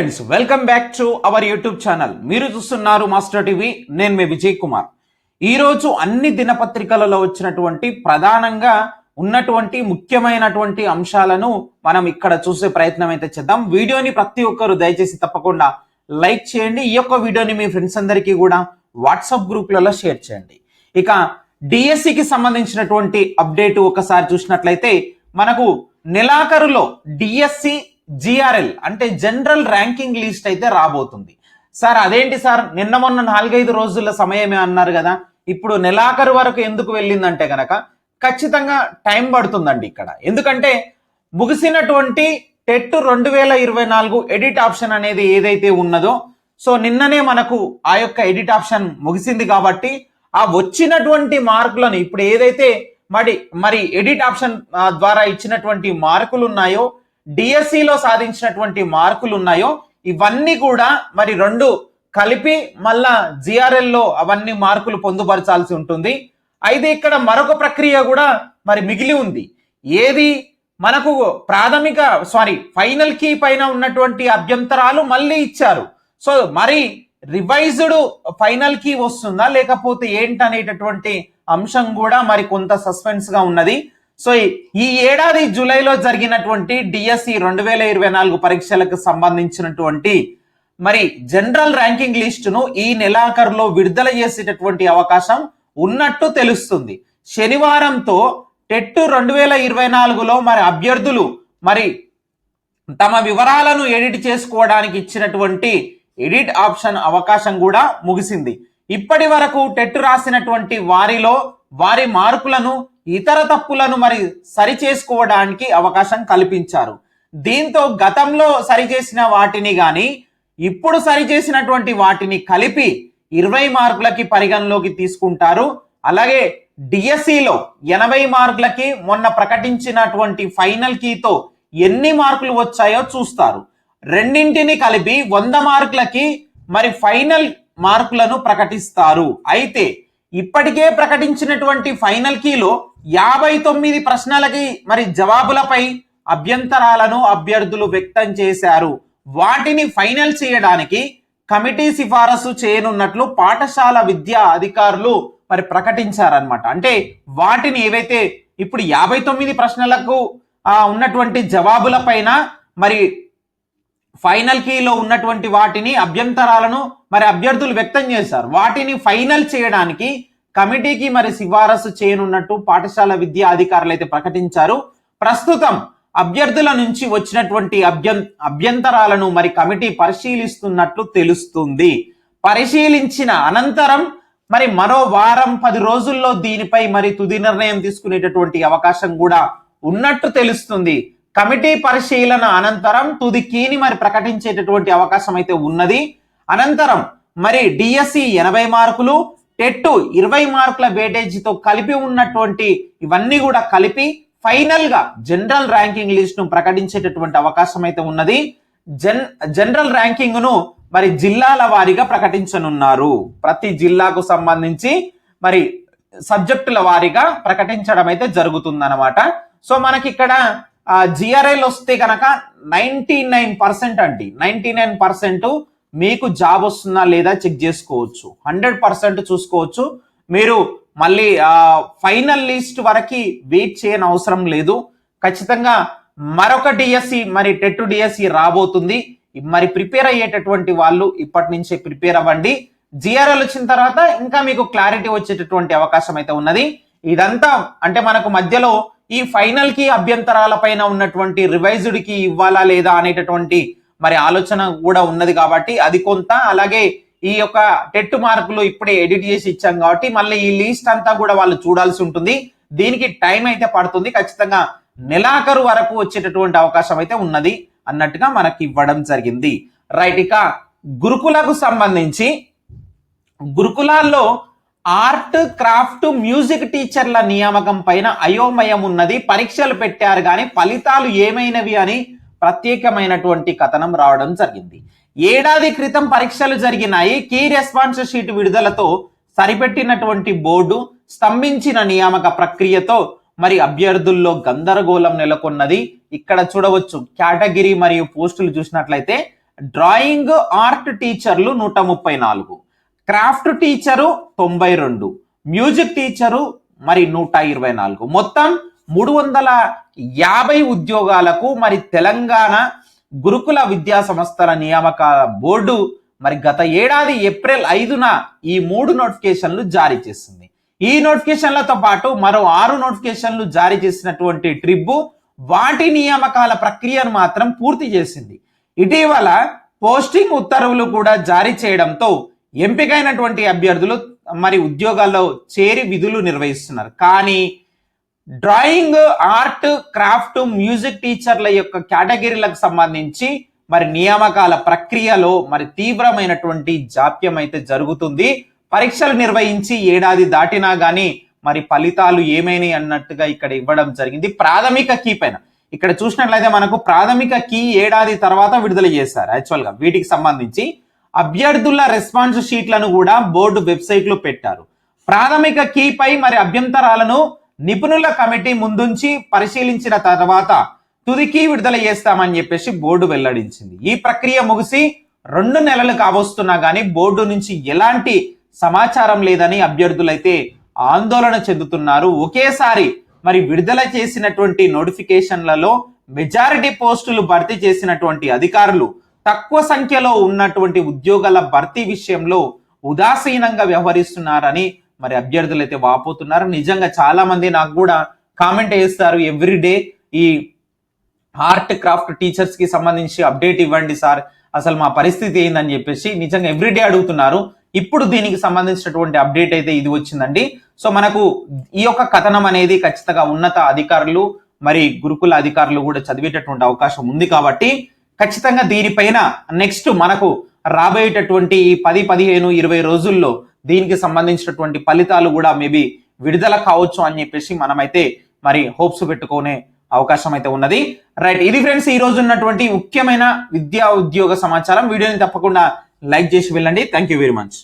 Friends welcome back to our YouTube channel మీరు చూస్తున్నారు master TV నేను మీ విజయ్ కుమార్. ఈ రోజు అన్ని దినపత్రికలలో వచ్చినటువంటి ప్రధానంగా ఉన్నటువంటి ముఖ్యమైనటువంటి అంశాలను మనం ఇక్కడ చూసే ప్రయత్నం అయితే చేద్దాం. వీడియోని ప్రతి ఒక్కరు దయచేసి తప్పకుండా లైక్ చేయండి. ఈ యొక్క వీడియోని మీ ఫ్రెండ్స్ అందరికీ కూడా వాట్సాప్ గ్రూప్లలో షేర్ చేయండి. ఇక డిఎస్సికి సంబంధించినటువంటి అప్డేట్ ఒకసారి చూసినట్లయితే మనకు నెలాఖరులో డిఎస్సి జిఆర్ఎల్ అంటే జనరల్ ర్యాంకింగ్ లిస్ట్ అయితే రాబోతుంది. సార్ అదేంటి సార్? నిన్న మొన్న నాలుగైదు రోజుల సమయమే అన్నారు కదా. ఇప్పుడు నెలాఖరు వరకు ఎందుకు వెళ్ళిందంటే కనుక ఖచ్చితంగా టైం పడుతుందండి ఇక్కడ. ఎందుకంటే ముగిసినటువంటి టెట్ రెండు వేల ఇరవై నాలుగు ఎడిట్ ఆప్షన్ అనేది ఏదైతే ఉన్నదో సో నిన్ననే మనకు ఆ యొక్క ఎడిట్ ఆప్షన్ ముగిసింది కాబట్టి ఆ వచ్చినటువంటి మార్కులను ఇప్పుడు ఏదైతే మరి మరి ఎడిట్ ఆప్షన్ ద్వారా ఇచ్చినటువంటి మార్కులు ఉన్నాయో డిఎస్సిలో సాధించినటువంటి మార్కులు ఉన్నాయో ఇవన్నీ కూడా మరి రెండు కలిపి మళ్ళా జిఆర్ఎల్లో అవన్నీ మార్కులు పొందుపరచాల్సి ఉంటుంది. అయితే ఇక్కడ మరొక ప్రక్రియ కూడా మరి మిగిలి ఉంది. ఏది? మనకు ప్రాథమిక సారీ ఫైనల్ కీ పైన ఉన్నటువంటి అభ్యంతరాలు మళ్ళీ ఇచ్చారు. సో మరి రివైజ్డ్ ఫైనల్ కీ వస్తుందా? లేకపోతే ఏంటనేటటువంటి అంశం కూడా మరి కొంత సస్పెన్స్గా ఉన్నది. సో ఈ- ఏడాది జూలైలో జరిగినటువంటి డిఎస్సి రెండు వేల ఇరవై నాలుగు పరీక్షలకు సంబంధించినటువంటి మరి జనరల్ ర్యాంకింగ్ లిస్టును ఈ నెలాఖరులో విడుదల చేసేటటువంటి అవకాశం ఉన్నట్టు తెలుస్తుంది. శనివారంతో టెట్ రెండు వేల ఇరవై నాలుగులో మరి అభ్యర్థులు మరి తమ వివరాలను ఎడిట్ చేసుకోవడానికి ఇచ్చినటువంటి ఎడిట్ ఆప్షన్ అవకాశం కూడా ముగిసింది. ఇప్పటి వరకు టెట్ రాసినటువంటి వారిలో వారి మార్కులను ఇతర తప్పులను మరి సరి చేసుకోవడానికి అవకాశం కల్పించారు. దీంతో గతంలో సరిచేసిన వాటిని గాని ఇప్పుడు సరిచేసినటువంటి వాటిని కలిపి ఇరవై మార్కులకి పరిగణలోకి తీసుకుంటారు. అలాగే డిఎస్సిలో ఎనభై మార్కులకి మొన్న ప్రకటించినటువంటి ఫైనల్ కీతో ఎన్ని మార్కులు వచ్చాయో చూస్తారు. రెండింటిని కలిపి వంద మార్కులకి మరి ఫైనల్ మార్కులను ప్రకటిస్తారు. అయితే ఇప్పటికే ప్రకటించినటువంటి ఫైనల్ కీలో యాభై తొమ్మిది ప్రశ్నలకి మరి జవాబులపై అభ్యంతరాలను అభ్యర్థులు వ్యక్తం చేశారు. వాటిని ఫైనల్ చేయడానికి కమిటీ సిఫారసు చేయనున్నట్లు పాఠశాల విద్యా అధికారులు మరి ప్రకటించారనమాట అంటే వాటిని ఏవైతే ఇప్పుడు యాభై తొమ్మిది ప్రశ్నలకు ఉన్నటువంటి జవాబుల పైన మరి ఫైనల్ కీలో ఉన్నటువంటి వాటిని అభ్యంతరాలను మరి అభ్యర్థులు వ్యక్తం చేశారు. వాటిని ఫైనల్ చేయడానికి కమిటీకి మరి సిఫారసు చేయనున్నట్టు పాఠశాల విద్యా అధికారులు అయితే ప్రకటించారు. ప్రస్తుతం అభ్యర్థుల నుంచి వచ్చినటువంటి అభ్యం అభ్యంతరాలను మరి కమిటీ పరిశీలిస్తున్నట్లు తెలుస్తుంది. పరిశీలించిన అనంతరం మరి మరో వారం పది రోజుల్లో దీనిపై మరి తుది నిర్ణయం తీసుకునేటటువంటి అవకాశం కూడా ఉన్నట్టు తెలుస్తుంది. కమిటీ పరిశీలన అనంతరం తుది కీని మరి ప్రకటించేటటువంటి అవకాశం అయితే ఉన్నది. అనంతరం మరి డిఎస్సి ఎనభై మార్కులు టెట్టు ఇరవై మార్కుల వేటేజీతో కలిపి ఉన్నటువంటి ఇవన్నీ కూడా కలిపి ఫైనల్గా జనరల్ ర్యాంకింగ్ లిస్ట్ను ప్రకటించేటటువంటి అవకాశం అయితే ఉన్నది. జన్ జనరల్ ర్యాంకింగ్ను మరి జిల్లాల వారీగా ప్రకటించనున్నారు. ప్రతి జిల్లాకు సంబంధించి మరి సబ్జెక్టుల వారీగా ప్రకటించడం అయితే జరుగుతుందన్నమాట. సో మనకి ఇక్కడ జిఆర్ఎల్ వస్తే కనుక నైన్టీ నైన్ పర్సెంట్ అండి. నైంటీ నైన్ పర్సెంట్ మీకు జాబ్ వస్తుందా లేదా చెక్ చేసుకోవచ్చు. హండ్రెడ్ పర్సెంట్ చూసుకోవచ్చు. మీరు మళ్ళీ ఫైనల్ లిస్ట్ వరకు వెయిట్ చేయని అవసరం లేదు. ఖచ్చితంగా మరొక డిఎస్సి మరి టెట్ డిఎస్సి రాబోతుంది. మరి ప్రిపేర్ అయ్యేటటువంటి వాళ్ళు ఇప్పటి నుంచే ప్రిపేర్ అవ్వండి. జిఆర్ఎల్ వచ్చిన తర్వాత ఇంకా మీకు క్లారిటీ వచ్చేటటువంటి అవకాశం అయితే ఉన్నది. ఇదంతా అంటే మనకు మధ్యలో ఈ ఫైనల్కి అభ్యంతరాల పైన ఉన్నటువంటి రివైజ్డ్కి ఇవ్వాలా లేదా అనేటటువంటి మరి ఆలోచన కూడా ఉన్నది కాబట్టి అది కొంత. అలాగే ఈ యొక్క టెట్ మార్కులు ఇప్పుడే ఎడిట్ చేసి ఇచ్చాం కాబట్టి మళ్ళీ ఈ లిస్ట్ అంతా కూడా వాళ్ళు చూడాల్సి ఉంటుంది. దీనికి టైం అయితే పడుతుంది. ఖచ్చితంగా నెలాఖరు వరకు వచ్చేటటువంటి అవకాశం అయితే ఉన్నది అన్నట్టుగా మనకి ఇవ్వడం జరిగింది. రైట్ ఇక గురుకులకు సంబంధించి గురుకులాల్లో ఆర్ట్ క్రాఫ్ట్ మ్యూజిక్ టీచర్ల నియామకం పైన అయోమయం ఉన్నది పరీక్షలు పెట్టారు కానీ ఫలితాలు ఏమైనవి అని ప్రత్యేకమైనటువంటి కథనం రావడం జరిగింది. ఏడాది క్రితం పరీక్షలు జరిగినాయి. కీ రెస్పాన్స్ షీట్ విడుదలతో సరిపెట్టినటువంటి బోర్డు స్తంభించిన నియామక ప్రక్రియతో మరి అభ్యర్థుల్లో గందరగోళం నెలకొన్నది. ఇక్కడ చూడవచ్చు కేటగిరీ మరియు పోస్టులు చూసినట్లయితే డ్రాయింగ్ ఆర్ట్ టీచర్లు నూట ముప్పై నాలుగు. క్రాఫ్ట్ టీచరు తొంభై రెండు. మ్యూజిక్ టీచరు మరి నూట ఇరవై నాలుగు. మొత్తం మూడు వందల యాభై ఉద్యోగాలకు మరి తెలంగాణ గురుకుల విద్యా సంస్థల నియామకాల బోర్డు మరి గత ఏడాది ఏప్రిల్ ఐదున ఈ మూడు నోటిఫికేషన్లు జారీ చేసింది. ఈ నోటిఫికేషన్లతో పాటు మరో ఆరు నోటిఫికేషన్లు జారీ చేసినటువంటి ట్రిబ్బు వాటి నియామకాల ప్రక్రియను మాత్రం పూర్తి చేసింది. ఇటీవల పోస్టింగ్ ఉత్తర్వులు కూడా జారీ చేయడంతో ఎంపికైనటువంటి అభ్యర్థులు మరి ఉద్యోగాల్లో చేరి విధులు నిర్వహిస్తున్నారు. కానీ డ్రాయింగ్ ఆర్ట్ క్రాఫ్ట్ మ్యూజిక్ టీచర్ల యొక్క కేటగిరీలకు సంబంధించి మరి నియామకాల ప్రక్రియలో మరి తీవ్రమైనటువంటి జాప్యం అయితే జరుగుతుంది. పరీక్షలు నిర్వహించి ఏడాది దాటినా కానీ మరి ఫలితాలు ఏమైనాయి అన్నట్టుగా ఇక్కడ ఇవ్వడం జరిగింది. ప్రాథమిక కీ పైన ఇక్కడ చూసినట్లయితే మనకు ప్రాథమిక కీ ఏడాది తర్వాత విడుదల చేశారు యాక్చువల్గా వీటికి సంబంధించి. అభ్యర్థుల రెస్పాన్స్ షీట్లను కూడా బోర్డు వెబ్సైట్లో పెట్టారు. ప్రాథమిక కీపై మరి అభ్యంతరాలను నిపుణుల కమిటీ ముందుంచి పరిశీలించిన తర్వాత తుదికి విడుదల చేస్తామని చెప్పేసి బోర్డు వెల్లడించింది. ఈ ప్రక్రియ ముగిసి రెండు నెలలు కావస్తున్నా కానీ బోర్డు నుంచి ఎలాంటి సమాచారం లేదని అభ్యర్థులైతే ఆందోళన చెందుతున్నారు. ఒకేసారి మరి విడుదల చేసినటువంటి నోటిఫికేషన్లలో మెజారిటీ పోస్టులు భర్తీ చేసినటువంటి అధికారులు తక్కువ సంఖ్యలో ఉన్నటువంటి ఉద్యోగాల భర్తీ విషయంలో ఉదాసీనంగా వ్యవహరిస్తున్నారని మరి అభ్యర్థులు అయితే వాపోతున్నారు. నిజంగా చాలా మంది నాకు కూడా కామెంట్ చేస్తారు ఎవ్రీడే ఈ ఆర్ట్ క్రాఫ్ట్ టీచర్స్కి సంబంధించి అప్డేట్ ఇవ్వండి సార్. అసలు మా పరిస్థితి ఏందని చెప్పేసి నిజంగా ఎవ్రీడే అడుగుతున్నారు. ఇప్పుడు దీనికి సంబంధించినటువంటి అప్డేట్ అయితే ఇది వచ్చిందండి. సో మనకు ఈ యొక్క కథనం అనేది ఖచ్చితంగా ఉన్నత అధికారులు మరి గురుకుల అధికారులు కూడా చదివేటటువంటి అవకాశం ఉంది కాబట్టి ఖచ్చితంగా దీనిపైన నెక్స్ట్ మనకు రాబోయేటటువంటి పది పదిహేను ఇరవై రోజుల్లో దీనికి సంబంధించినటువంటి ఫలితాలు కూడా మేబీ విడుదల కావచ్చు అని చెప్పేసి మనమైతే మరి హోప్స్ పెట్టుకునే అవకాశం అయితే ఉన్నది. రైట్ ఇది ఫ్రెండ్స్ ఈ రోజు ఉన్నటువంటి ముఖ్యమైన విద్యా ఉద్యోగ సమాచారం. వీడియోని తప్పకుండా లైక్ చేసి వెళ్ళండి. Thank you very much